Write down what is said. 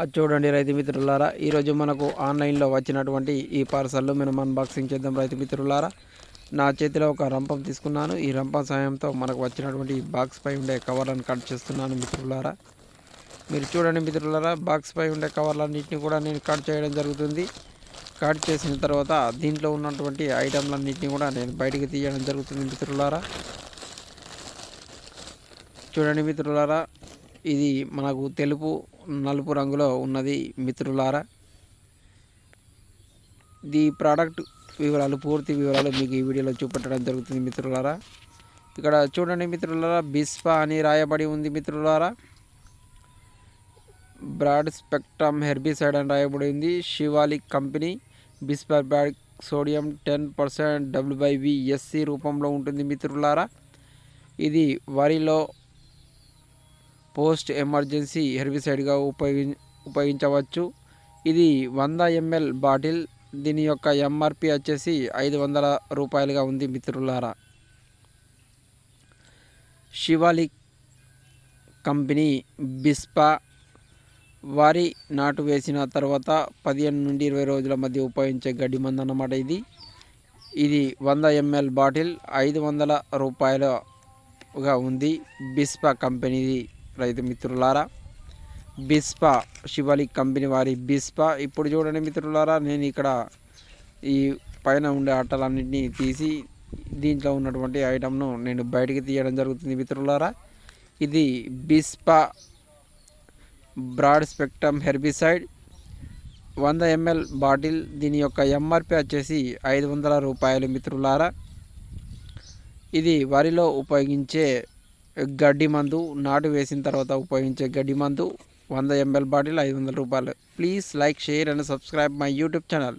అది చూడండి రైతు మిత్రులారా. ఈరోజు మనకు ఆన్లైన్లో వచ్చినటువంటి ఈ పార్సల్లో మనం అన్బాక్సింగ్ చేద్దాం రైతు మిత్రులారా. నా చేతిలో ఒక రంపం తీసుకున్నాను. ఈ రంపం సాయంతో మనకు వచ్చినటువంటి బాక్స్ పై ఉండే కవర్లను కట్ చేస్తున్నాను మిత్రులారా. మీరు చూడండి మిత్రులారా బాక్స్ పై ఉండే కవర్లన్నింటినీ కూడా నేను కట్ చేయడం జరుగుతుంది. కట్ చేసిన తర్వాత దీంట్లో ఉన్నటువంటి ఐటెంలన్నింటినీ కూడా నేను బయటికి తీయడం జరుగుతుంది మిత్రులారా. చూడండి మిత్రులారా ఇది మనకు తెలుపు నలుపు రంగులో ఉన్నది మిత్రులారా. ఈ ప్రోడక్ట్ వివరాలు పూర్తి వివరాలు మీకు ఈ వీడియోలో చూపెట్టడం జరుగుతుంది మిత్రులారా. ఇక్కడ చూడండి మిత్రులారా బిస్పా అని రాయబడి ఉంది మిత్రులారా. బ్రాడ్ స్పెక్ట్రమ్ హెర్బిసైడ్ అని రాయబడి ఉంది. శివాలిక్ కంపెనీ బిస్పా బ్రాడ్ సోడియం టెన్ పర్సెంట్ డబ్ల్యూబైబిఎస్సి రూపంలో ఉంటుంది మిత్రులారా. ఇది వరిలో పోస్ట్ ఎమర్జెన్సీ హెర్బిసైడ్గా ఉపయోగి ఉపయోగించవచ్చు. ఇది వంద ఎంఎల్ బాటిల్ దీని యొక్క ఎంఆర్పి వచ్చేసి ఐదు వందల రూపాయలుగా ఉంది మిత్రులారా. శివాలిక్ కంపెనీ బిస్పా వారి నాటు వేసిన తర్వాత పదిహేను నుండి ఇరవై రోజుల మధ్య ఉపయోగించే గడ్డి మందు అన్నమాట ఇది. ఇది వంద ఎంఎల్ బాటిల్ ఐదు వందల రూపాయలుగా ఉంది బిస్పా కంపెనీది. రైతు మిత్రులారా బిస్పా శివాలిక్ కంపెనీ వారి బిస్పా. ఇప్పుడు చూడండి మిత్రులారా నేను ఇక్కడ ఈ పైన ఉండే అట్టలన్నింటినీ తీసి దీంట్లో ఉన్నటువంటి ఐటమ్ను నేను బయటికి తీయడం జరుగుతుంది మిత్రులారా. ఇది బిస్పా బ్రాడ్ స్పెక్ట్రమ్ హెర్బిసైడ్ వంద ఎంఎల్ బాటిల్. దీని యొక్క ఎంఆర్పి వచ్చేసి ఐదు వందల రూపాయలు మిత్రులారా. ఇది వరిలో ఉపయోగించే గడ్డి మందు నాటు వేసిన తర్వాత ఉపయోగించే గడ్డి మందు వంద ఎంఎల్ బాటిల్ ఐదు వందల రూపాయలు. Please like share and subscribe my YouTube channel.